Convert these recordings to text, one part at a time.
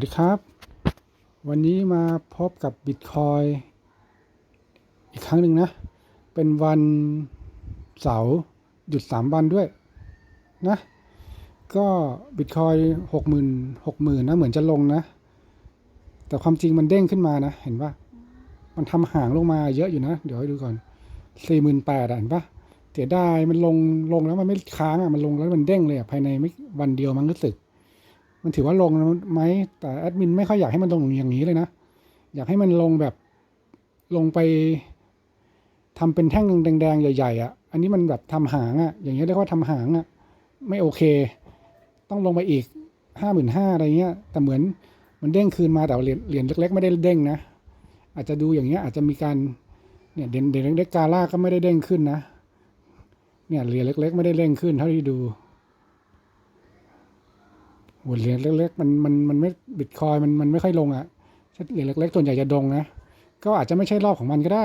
วัสดีครับ วันนี้มาพบกับบิตคอยอีกครั้งหนึ่งนะ เป็นวันเสาร์หยุดสามวันด้วยนะ ก็บิตคอยหกหมื่นหกหมื่นนะ เหมือนจะลงนะ แต่ความจริงมันเด้งขึ้นมานะ เห็นปะมันทำห่างลงมาเยอะอยู่นะ เดี๋ยวให้ดูก่อนสี่หมื่นแปดเห็นปะเสียดายมันลงลงแล้วมันไม่ค้างอะ มันลงแล้วมันเด้งเลยอะภายในไม่วันเดียวมั้งรู้สึก มันถือว่าลงไหมแต่แอดมินไม่ค่อยอยากให้มันลงอย่างนี้เลยนะ อยากให้มันลงแบบลงไปทำเป็นแท่งแดงๆใหญ่ๆอะ อันนี้มันแบบทำหางอะ อย่างเงี้ยเรียกว่าทำหางอะ ไม่โอเค ต้องลงไปอีกห้าหมื่นห้าอะไรเงี้ย แต่เหมือนมันเด้งคืนมาแต่เหรียญเหรียญเล็ก ๆ ไม่ได้เด้งนะ อาจจะดูอย่างเงี้ยอาจจะมีการเนี่ยเด่นเด่นเล็กๆกาล่าก็ไม่ได้เด้งขึ้นนะ เนี่ยเหรียญเล็ก ๆ ไม่ได้เด้งขึ้นเท่าที่ดู โหเหรียญเล็กๆมันมันมันไม่บิตคอยมันมันไม่ค่อยลงอะ่ะเหรียญเล็กๆส่วนใหญ่จะดงนะก็อาจจะไม่ใช่รอบของมันก็ได้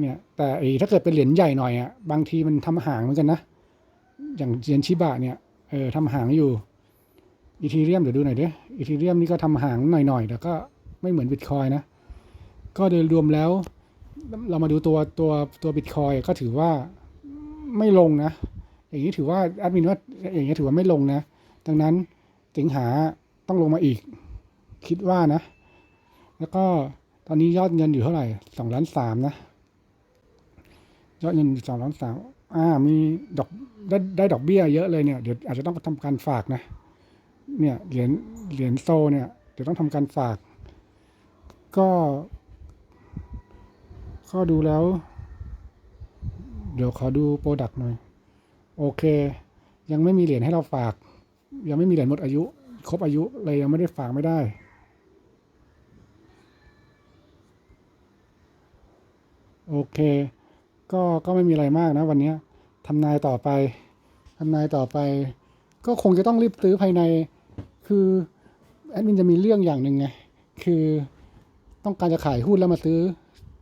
เนี่ย แต่ไอ้ถ้าเกิดเป็นเหรียญใหญ่หน่อยอะ่ะบางทีมันทำหางเหมือนกันนะอย่างเหรียญชิบะเนี่ยเออทำหางอยู่อีทีเรียมเดี๋ยวดูหน่อยดิอีทีเรียมนี่ก็ทำหางหน่อยๆแต่ก็ไม่เหมือนบิตคอยนะก็โดยรวมแล้ว เรามาดูตัวตัวตัวบิตคอยก็ถือว่าไม่ลงนะ อย่างนี้ถือว่าแอดมินว่าอย่างนี้ถือว่าไม่ลงนะ ดังนั้นสิงหาต้องลงมาอีก คิดว่านะ แล้วก็ตอนนี้ยอดเงินอยู่เท่าไหร่สองล้านสามนะ ยอดเงินสองล้านสามอ่ามีดอกได้ได้ดอกเบี้ยเยอะเลยเนี่ยเดี๋ยวอาจจะต้องทำการฝากนะ เนี่ยเหรียญเหรียญโซเนี่ยเดี๋ยวต้องทำการฝาก ก็ ก็ดูแล้ว เดี๋ยวขอดูโปรดักต์หน่อย โอเค ยังไม่มีเหรียญให้เราฝาก ยังไม่มีเหรียญหมดอายุ ครบอายุเลยยังไม่ได้ฝากไม่ได้ โอเค ก็ก็ไม่มีอะไรมากนะวันนี้ทำนายต่อไปทำนายต่อไป ก็คงจะต้องรีบซื้อภายใน คือแอดมินจะมีเรื่องอย่างหนึ่งไง คือต้องการจะขายหุ้นแล้วมาซื้อ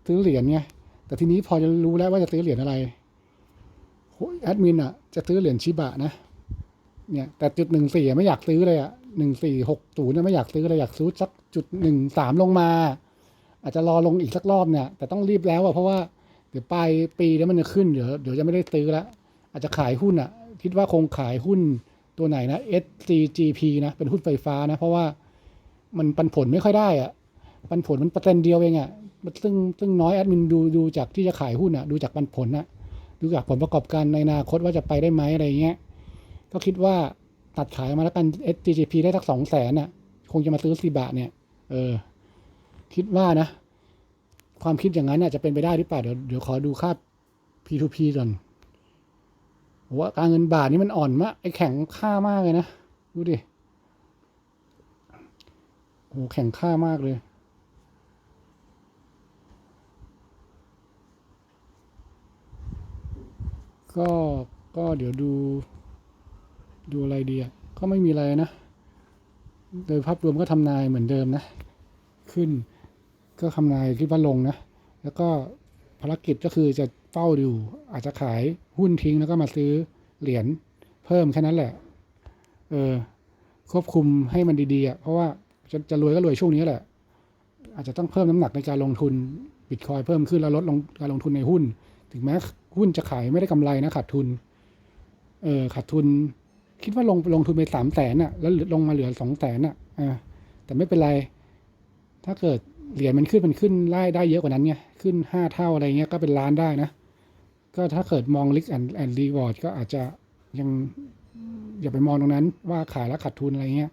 ซื้อเหรียญไง แต่ทีนี้พอจะรู้แล้วว่าจะซื้อเหรียญอะไรโหแอดมินอะจะซื้อเหรียญชิบะนะ เนี่ย แต่จุดหนึ่งสี่ไม่อยากซื้อเลยอะหนึ่งสี่หกศูนย์ไม่อยากซื้อเลยอยากซื้อสักจุดหนึ่งสามลงมา อาจจะรอลงอีกสักรอบเนี่ย แต่ต้องรีบแล้วอะเพราะว่าเดี๋ยวปลายปีแล้วมันจะขึ้นเดี๋ยวเดี๋ยวจะไม่ได้ซื้อล้วอาจจะขายหุ้นอะ คิดว่าคงขายหุ้นตัวไหนนะ SCGP นะเป็นหุ้นไฟฟ้านะ เพราะว่ามันปันผลไม่ค่อยได้อะปันผลมันเปอร์เซ็นต์เดียวเองอะซึ่งซึ่งน้อยแอดมินดูดูจากที่จะขายหุ้นอะดูจากปันผลอะดูจากผลประกอบการในอนาคตว่าจะไปได้ไหมอะไรเงี้ย ก็คิดว่าตัดขายออกมาแล้วกัน SGGP ได้สักสองแสนน่ะ คงจะมาซื้อซีบะเนี่ย เออ คิดว่านะ ความคิดอย่างนั้นน่ะจะเป็นไปได้หรือเปล่า เดี๋ยวเดี๋ยวขอดูค่า P2P ก่อนโหการเงินบาทนี่มันอ่อนมากไอ้แข็งค่ามากเลยนะ ดูดิโหแข็งค่ามากเลย ก็ก็เดี๋ยวดู ดูอะไรดีอะก็ไม่มีอะไรนะ โดยภาพรวมก็ทำนายเหมือนเดิมนะ ขึ้นก็ทำนายคิดว่าลงนะ แล้วก็ภารกิจก็คือจะเฝ้าดูอาจจะขายหุ้นทิ้งแล้วก็มาซื้อเหรียญเพิ่มแค่นั้นแหละ เออควบคุมให้มันดีๆอะเพราะว่าจะจะรวยก็รวยช่วงนี้แหละ อาจจะต้องเพิ่มน้ำหนักในการลงทุนบิตคอยเพิ่มขึ้นแล้วลดลงการลงทุนในหุ้น ถึงแม้หุ้นจะขายไม่ได้กำไรนะขาดทุน เออขาดทุน คิดว่าลงลงทุนไปสามแสนอะ แล้วลงมาเหลือสองแสนอะอ่าแต่ไม่เป็นไร ถ้าเกิดเหรียญมันขึ้นมันขึ้นไล่ได้เยอะกว่านั้นไงขึ้นห้าเท่าอะไรเงี้ยก็เป็นล้านได้นะ ก็ถ้าเกิดมองลิกแอนแอนรีวอร์ดก็อาจจะยังอย่าไปมองตรงนั้นว่าขายแล้วขาดทุนอะไรเงี้ย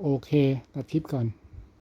โอเคตัดทิปก่อน